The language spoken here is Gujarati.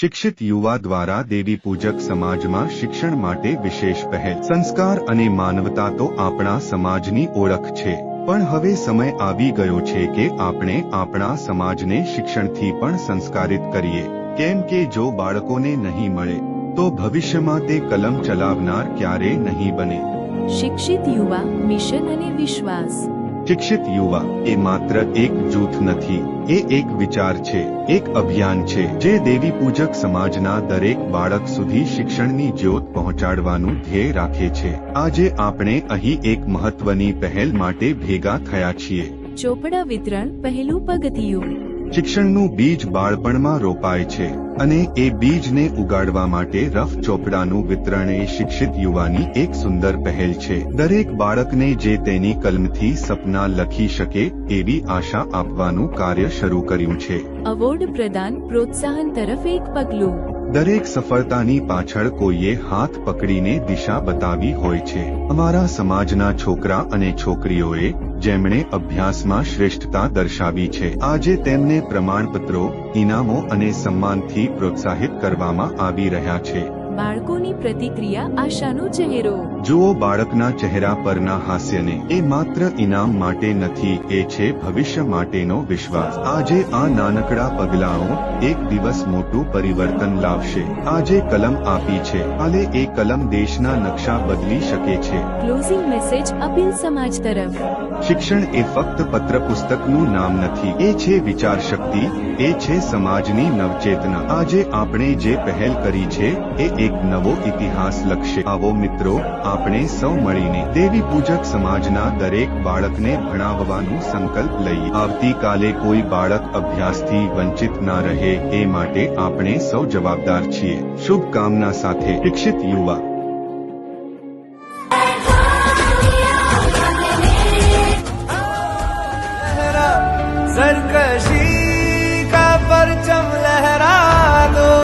શિક્ષિત યુવા દ્વારા દેવી પૂજક સમાજમાં શિક્ષણ માટે વિશેષ પહેલ. સંસ્કાર અને માનવતા તો આપણા સમાજની ઓળખ છે. પણ હવે સમય આવી ગયો છે કે આપણે આપણા સમાજને શિક્ષણથી પણ સંસ્કારિત કરીએ. કેમ કે જો બાળકોને નહીં મળે, તો ભવિષ્યમાં તે કલમ ચલાવનાર ક્યારે નહીં બને. શિક્ષિત યુવા મિશન અને વિશ્વાસ. શિક્ષિત યુવા એ માત્ર એક જૂથ નથી, એ એક વિચાર છે, એક અભિયાન છે, જે દેવી પૂજક સમાજના દરેક બાળક સુધી શિક્ષણની જ્યોત પહોંચાડવાનું ધ્યેય રાખે છે. આજે આપણે અહીં એક મહત્વની પહેલ માટે ભેગા થયા છીએ. ચોપડા વિતરણ પહેલું પગથિયું. શિક્ષણનું બીજ બાળપણમાં રોપાય છે અને એ બીજને ઉગાડવા માટે રફ ચોપડાનું વિતરણ એ શિક્ષિત યુવાની એક સુંદર પહેલ છે. દરેક બાળકને જે તેની કલમથી સપના લખી શકે એવી આશા આપવાનું કાર્ય શરૂ કર્યું છે. અવોર્ડ પ્રદાન પ્રોત્સાહન તરફ એક પગલું. દરેક સફળતાની પાછળ કોઈએ હાથ પકડીને દિશા બતાવી હોય છે. અમારા સમાજના છોકરા અને છોકરીઓએ જેમણે અભ્યાસમાં શ્રેષ્ઠતા દર્શાવી છે, આજે તેમને પ્રમાણપત્રો, ઇનામો અને સન્માનથી પ્રોત્સાહિત કરવામાં આવી રહ્યા છે. બાળકોની પ્રતિક્રિયા આશાનો ચહેરો. જુઓ બાળકના ચહેરા પરના હાસ્યને. એ માત્ર ઇનામ માટે નથી એ છે ભવિષ્ય માટેનો વિશ્વાસ. આજે આ નાનકડા પગલાઓ એક દિવસ મોટું પરિવર્તન લાવશે. આજે કલમ આપી છે. કાલે એ કલમ દેશના નકશા બદલી શકે છે. ક્લોઝિંગ મેસેજ અપીલ સમાજ તરફ શિક્ષણ એ ફક્ત પત્ર પુસ્તકનું નામ નથી. એ છે વિચાર શક્તિ એ છે સમાજની નવચેતના. આજે આપણે જે પહેલ કરી છે એ એક નવો ઇતિહાસ લખશે. આવો મિત્રો આપણે સૌ મળીને દેવી પૂજક સમાજના દરેક બાળકને ભણાવવાનું સંકલ્પ લઈએ. આવતીકાલે કોઈ બાળક અભ્યાસથી વંચિત ના રહે, એ માટે આપણે સૌ જવાબદાર છીએ. શુભકામના સાથે શિક્ષિત યુવા.